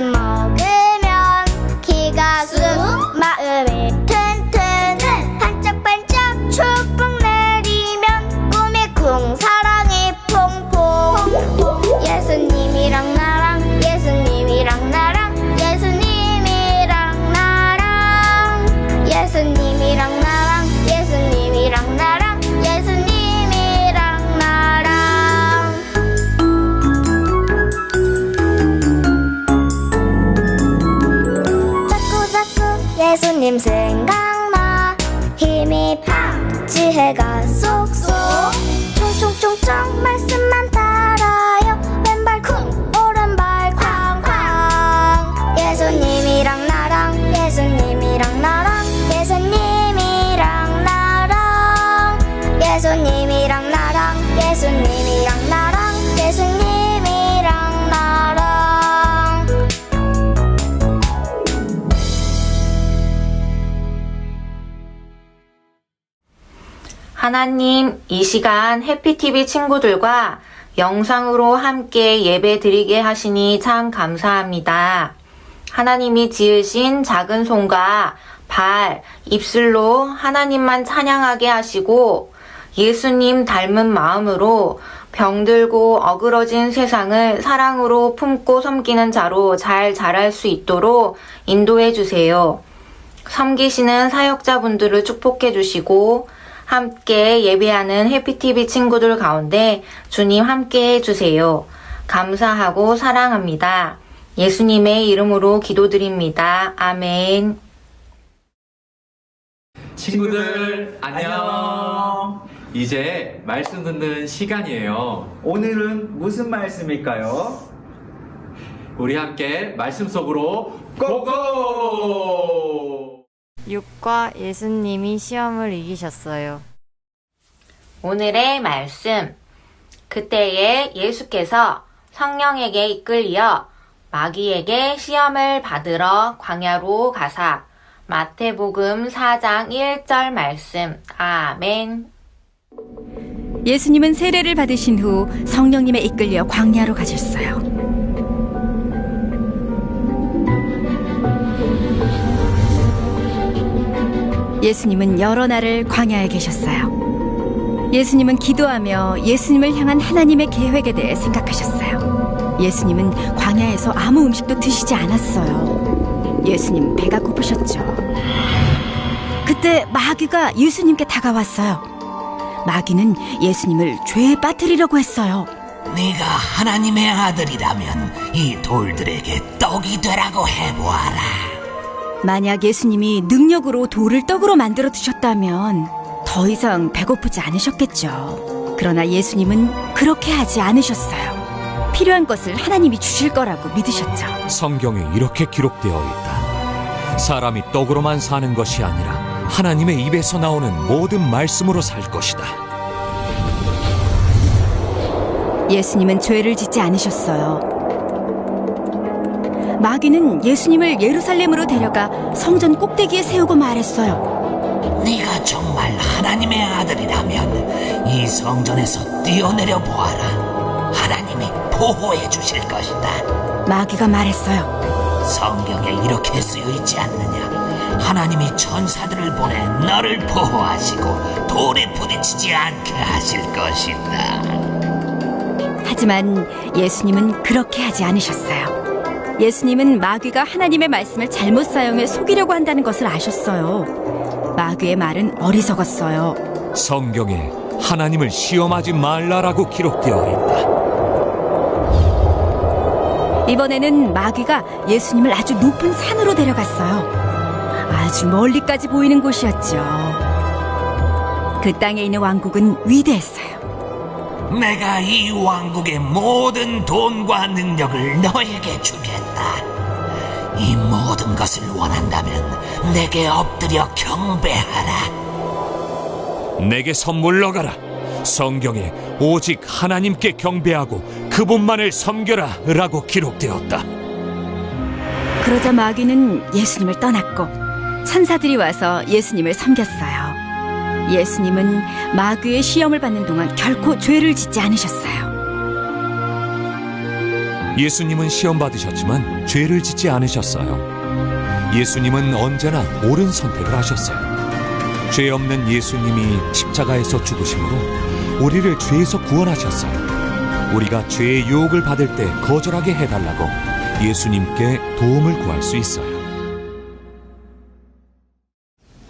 먹으면 기가 쑥 예수님 생각나. 힘이 팍 지혜가 쏙쏙. 총총총총 말씀만 따라요 하나님, 이 시간 해피TV 친구들과 영상으로 함께 예배 드리게 하시니 참 감사합니다. 하나님이 지으신 작은 손과 발, 입술로 하나님만 찬양하게 하시고 예수님 닮은 마음으로 병들고 어그러진 세상을 사랑으로 품고 섬기는 자로 잘 자랄 수 있도록 인도해 주세요. 섬기시는 사역자분들을 축복해 주시고 함께 예배하는 해피TV 친구들 가운데 주님 함께 해주세요. 감사하고 사랑합니다. 예수님의 이름으로 기도드립니다. 아멘. 친구들 안녕. 이제 말씀 듣는 시간이에요. 오늘은 무슨 말씀일까요? 우리 함께 말씀 속으로 고고! 6과 예수님이 시험을 이기셨어요. 오늘의 말씀. 그때에 예수께서 성령에게 이끌려 마귀에게 시험을 받으러 광야로 가사 마태복음 4장 1절 말씀. 아멘. 예수님은 세례를 받으신 후 성령님에 이끌려 광야로 가셨어요. 예수님은 여러 날을 광야에 계셨어요. 예수님은 기도하며 예수님을 향한 하나님의 계획에 대해 생각하셨어요. 예수님은 광야에서 아무 음식도 드시지 않았어요. 예수님 배가 고프셨죠. 그때 마귀가 예수님께 다가왔어요. 마귀는 예수님을 죄에 빠뜨리려고 했어요. 네가 하나님의 아들이라면 이 돌들에게 떡이 되라고 해보아라. 만약 예수님이 능력으로 돌을 떡으로 만들어 드셨다면 더 이상 배고프지 않으셨겠죠. 그러나 예수님은 그렇게 하지 않으셨어요. 필요한 것을 하나님이 주실 거라고 믿으셨죠. 성경에 이렇게 기록되어 있다. 사람이 떡으로만 사는 것이 아니라 하나님의 입에서 나오는 모든 말씀으로 살 것이다. 예수님은 죄를 짓지 않으셨어요. 마귀는 예수님을 예루살렘으로 데려가 성전 꼭대기에 세우고 말했어요. 네가 정말 하나님의 아들이라면 이 성전에서 뛰어내려 보아라. 하나님이 보호해 주실 것이다. 마귀가 말했어요. 성경에 이렇게 쓰여 있지 않느냐? 하나님이 천사들을 보내 너를 보호하시고 돌에 부딪히지 않게 하실 것이다. 하지만 예수님은 그렇게 하지 않으셨어요. 예수님은 마귀가 하나님의 말씀을 잘못 사용해 속이려고 한다는 것을 아셨어요. 마귀의 말은 어리석었어요. 성경에 하나님을 시험하지 말라라고 기록되어 있다. 이번에는 마귀가 예수님을 아주 높은 산으로 데려갔어요. 아주 멀리까지 보이는 곳이었죠. 그 땅에 있는 왕국은 위대했어요. 내가 이 왕국의 모든 돈과 능력을 너에게 주겠다. 이 모든 것을 원한다면 내게 엎드려 경배하라. 내게 선물로 가라. 성경에 오직 하나님께 경배하고 그분만을 섬겨라 라고 기록되었다. 그러자 마귀는 예수님을 떠났고 천사들이 와서 예수님을 섬겼어요. 예수님은 마귀의 시험을 받는 동안 결코 죄를 짓지 않으셨어요. 예수님은 시험 받으셨지만 죄를 짓지 않으셨어요. 예수님은 언제나 옳은 선택을 하셨어요. 죄 없는 예수님이 십자가에서 죽으심으로 우리를 죄에서 구원하셨어요. 우리가 죄의 유혹을 받을 때 거절하게 해달라고 예수님께 도움을 구할 수 있어요.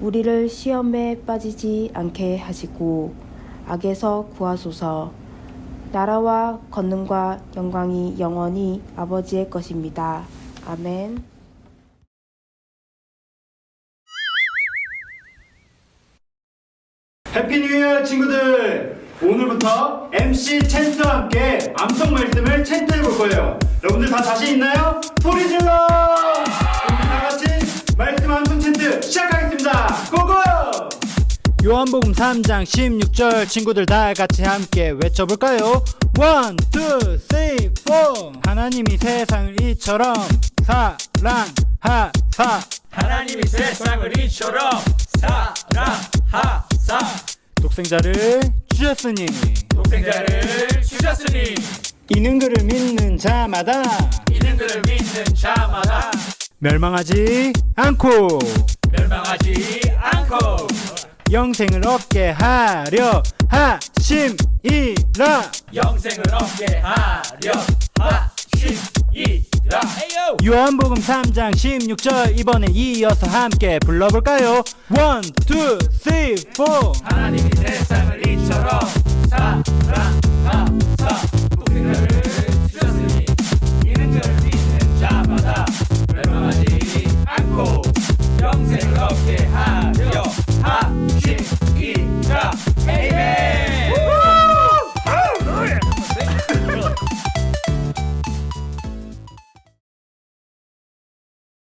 우리를 시험에 빠지지 않게 하시고 악에서 구하소서. 나라와 권능과 영광이 영원히 아버지의 것입니다. 아멘. 해피 뉴 이어 친구들! 오늘부터 MC 챈트와 함께 암송 말씀을 챈트해 볼 거예요. 여러분들 다 자신 있나요? 소리 질러! 우리 다 같이 말씀 암송 챈트 시작하겠습니다. 고고! 요한복음 3장 16절 친구들 다 같이 함께 외쳐볼까요? 1, 2, 3, 4 하나님이 세상을 이처럼 사랑하사. 하나님이 세상을 이처럼 사랑하사. 독생자를 주셨으니. 독생자를 주셨으니. 이는 그를 믿는 자마다. 이는 그를 믿는 자마다. 멸망하지 않고. 멸망하지 않고. 영생을 얻게 하려 하심이라. 영생을 얻게 하려 하심이라. 요한복음 3장 16절 이번에 이어서 함께 불러볼까요? 1, 2, 3, 4 하나님이 세